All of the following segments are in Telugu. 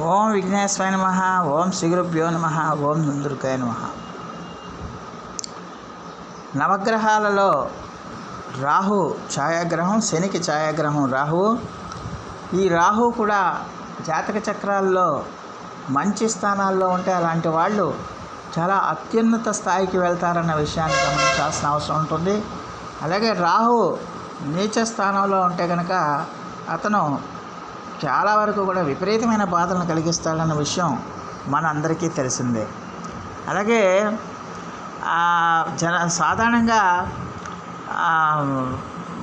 ఓం విఘ్నేశ్వరాయ నమ ఓం శ్రీగురుభ్యో నమ ఓం దుందుర్గాయ నమ. నవగ్రహాలలో రాహు ఛాయాగ్రహం శనికి ఛాయాగ్రహం రాహువు. ఈ రాహు కూడా జాతక చక్రాల్లో మంచి స్థానాల్లో ఉంటే అలాంటి వాళ్ళు చాలా అత్యున్నత స్థాయికి వెళ్తారన్న విషయాన్ని గమనించాల్సిన అవసరం ఉంటుంది. అలాగే రాహు నీచ స్థానంలో ఉంటే కనుక అతను చాలా వరకు కూడా విపరీతమైన బాధలను కలిగిస్తాడన్న విషయం మన అందరికీ తెలిసిందే. అలాగే జన సాధారణంగా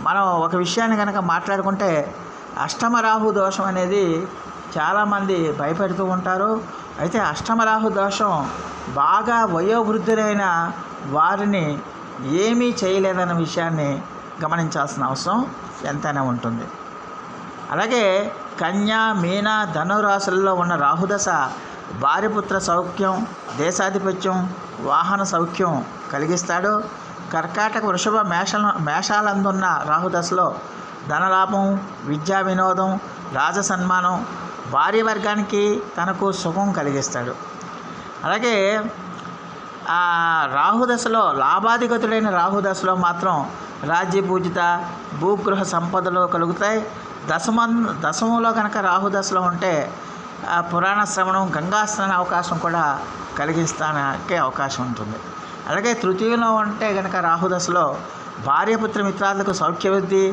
మనం ఒక విషయాన్ని కనుక మాట్లాడుకుంటే అష్టమరాహు దోషం అనేది చాలామంది భయపెడుతూ ఉంటారు. అయితే అష్టమరాహు దోషం బాగా వయోవృద్ధులైన వారిని ఏమీ చేయలేదన్న విషయాన్ని గమనించాల్సిన అవసరం ఎంతైనా ఉంటుంది. అలాగే కన్యా మీన ధనురాశులలో ఉన్న రాహుదశ భార్యపుత్ర సౌఖ్యం దేశాధిపత్యం వాహన సౌఖ్యం కలిగిస్తాడు. కర్కాటక వృషభ మేష మేషాలందున్న రాహుదశలో ధనలాభం విద్యా వినోదం రాజ సన్మానం భార్య వర్గానికి తనకు సుఖం కలిగిస్తాడు. అలాగే రాహుదశలో లాభాధిగతుడైన రాహుదశలో మాత్రం రాజ్య పూజిత భూగృహ సంపదలు కలుగుతాయి. దశమం దశమంలో కనుక రాహుదశలో ఉంటే పురాణ శ్రవణం గంగా స్నాన అవకాశం కూడా కలిగిస్తానికి అవకాశం ఉంటుంది. అలాగే తృతీయంలో ఉంటే కనుక రాహుదశలో భార్యపుత్ర మిత్రాలకు సౌఖ్యవృద్ధి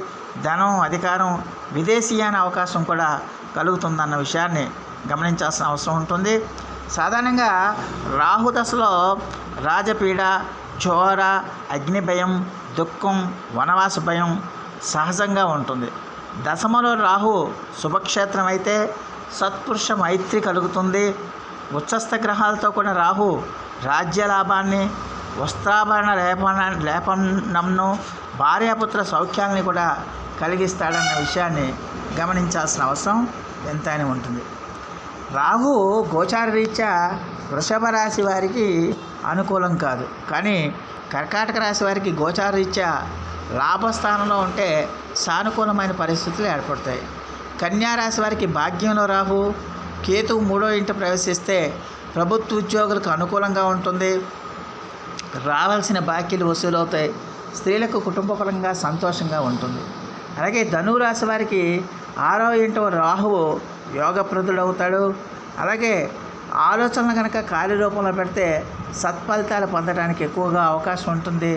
ధనం అధికారం విదేశీయాన అవకాశం కూడా కలుగుతుందన్న విషయాన్ని గమనించాల్సిన అవసరం ఉంటుంది. సాధారణంగా రాహుదశలో రాజపీడ చోర అగ్ని భయం దుఃఖం వనవాస భయం సహజంగా ఉంటుంది. దశమలో రాహు శుభక్షేత్రం అయితే సత్పురుష మైత్రి కలుగుతుంది. ఉచ్చస్థ గ్రహాలతో కూడా రాహు రాజ్య లాభాన్ని వస్త్రాభరణ లేపన లేపనంను భార్యాపుత్ర సౌఖ్యాన్ని కూడా కలిగిస్తాడన్న విషయాన్ని గమనించాల్సిన అవసరం ఎంతైనా ఉంటుంది. రాహు గోచార రీత్యా వృషభ రాశి వారికి అనుకూలం కాదు. కానీ కర్కాటక రాశి వారికి గోచారరీత్యా లాభస్థానంలో ఉంటే సానుకూలమైన పరిస్థితులు ఏర్పడతాయి. కన్యా రాశి వారికి భాగ్యంలో రాహు కేతు మూడో ఇంట ప్రవేశిస్తే ప్రభుత్వ ఉద్యోగులకు అనుకూలంగా ఉంటుంది. రావాల్సిన బాకీలు వసూలవుతాయి స్త్రీలకు కుటుంబపరంగా సంతోషంగా ఉంటుంది. అలాగే ధనురాశి వారికి ఆరో ఇంట రాహువు యోగప్రదుడవుతాడు. అలాగే ఆలోచనలు కనుక కార్యరూపంలో పెడితే సత్ఫలితాలు పొందడానికి ఎక్కువగా అవకాశం ఉంటుంది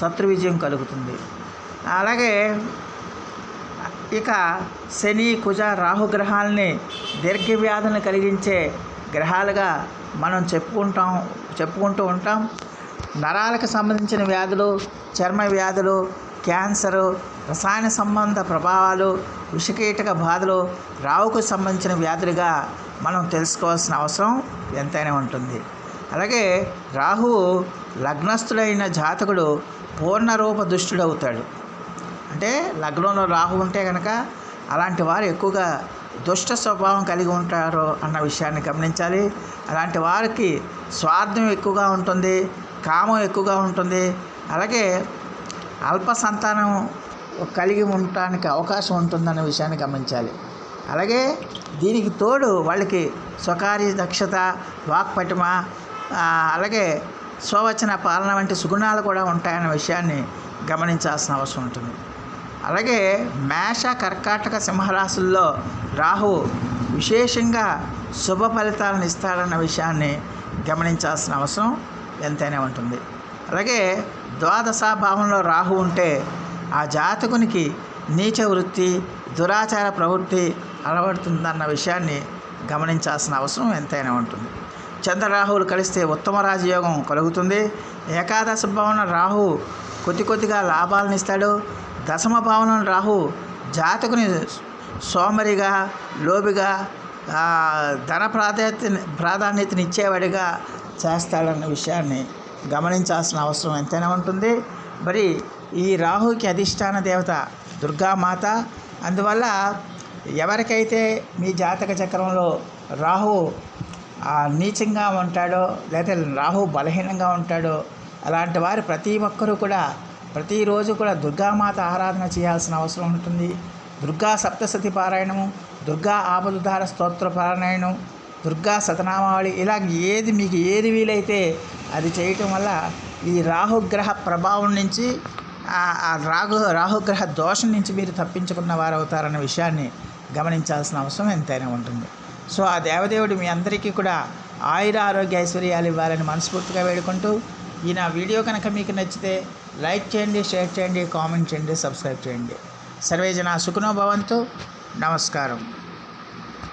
శత్రు విజయం కలుగుతుంది. అలాగే ఇక శని కుజ రాహు దీర్ఘవ్యాధులను దీర్ఘ వ్యాధులను కలిగించే గ్రహాలుగా మనం చెప్పుకుంటాం చెప్పుకుంటూ ఉంటాం. నరాలకు సంబంధించిన వ్యాధులు చర్మ వ్యాధులు క్యాన్సరు రసాయన సంబంధ ప్రభావాలు విషకీటక బాధలు రావుకు సంబంధించిన వ్యాధులుగా మనం తెలుసుకోవాల్సిన అవసరం ఎంతైనా ఉంటుంది. అలాగే రాహువు లగ్నస్థుడైన జాతకుడు పూర్ణరూప దుష్టుడవుతాడు. అంటే లగ్నంలో రాహు ఉంటే కనుక అలాంటి వారు ఎక్కువగా దుష్ట స్వభావం కలిగి ఉంటారు అన్న విషయాన్ని గమనించాలి. అలాంటి వారికి స్వార్థం ఎక్కువగా ఉంటుంది కామం ఎక్కువగా ఉంటుంది. అలాగే అల్ప సంతానం కలిగి ఉండటానికి అవకాశం ఉంటుందన్న విషయాన్ని గమనించాలి. అలాగే దీనికి తోడు వాళ్ళకి స్వకార్య దక్షత వాక్పటిమ అలాగే స్వవచన పాలన వంటి సుగుణాలు కూడా ఉంటాయన్న విషయాన్ని గమనించాల్సిన అవసరం ఉంటుంది. అలాగే మేష కర్కాటక సింహరాశుల్లో రాహు విశేషంగా శుభ ఫలితాలను ఇస్తాడన్న విషయాన్ని గమనించాల్సిన అవసరం ఎంతైనా ఉంటుంది. అలాగే ద్వాదశ భావంలో రాహు ఉంటే ఆ జాతకునికి నీచ వృత్తి దురాచార ప్రవృత్తి అలవడుతుందన్న విషయాన్ని గమనించాల్సిన అవసరం ఎంతైనా ఉంటుంది. చంద్రరాహువులు కలిస్తే ఉత్తమ రాజయోగం కలుగుతుంది. ఏకాదశ భావన రాహు కొద్ది కొద్దిగా లాభాలను ఇస్తాడు. దశమ భావన రాహు జాతకుని సోమరిగా లోబిగా ధన ప్రాధాన్యత ప్రాధాన్యతనిచ్చేవాడిగా చేస్తాడన్న విషయాన్ని గమనించాల్సిన అవసరం ఎంతైనా ఉంటుంది. మరి ఈ రాహుకి అధిష్టాన దేవత దుర్గామాత అందువల్ల ఎవరికైతే మీ జాతక చక్రంలో రాహు నీచంగా ఉంటాడో లేదా రాహు బలహీనంగా ఉంటాడో అలాంటి వారు ప్రతి ఒక్కరూ కూడా ప్రతిరోజు కూడా దుర్గామాత ఆరాధన చేయాల్సిన అవసరం ఉంటుంది. దుర్గా సప్తసతి పారాయణము దుర్గా ఆపదుధార స్తోత్ర పారాయణం దుర్గా సతనామావళి ఇలా ఏది మీకు ఏది వీలైతే అది చేయటం వల్ల ఈ రాహుగ్రహ ప్రభావం నుంచి రాహు రాహుగ్రహ దోషం నుంచి మీరు తప్పించుకున్న వారు అవుతారన్న విషయాన్ని గమనించాల్సిన అవసరం ఎంతైనా ఉంటుంది. సో ఆ దేవదేవుడు మీ అందరికీ కూడా ఆయుర ఆరోగ్య ఐశ్వర్యాలు ఇవ్వాలని మనస్ఫూర్తిగా వేడుకుంటూ ఈ నా వీడియో కనుక మీకు నచ్చితే లైక్ చేయండి షేర్ చేయండి కామెంట్ చేయండి సబ్స్క్రైబ్ చేయండి. సర్వేజన సుఖనో భవంతు. నమస్కారం.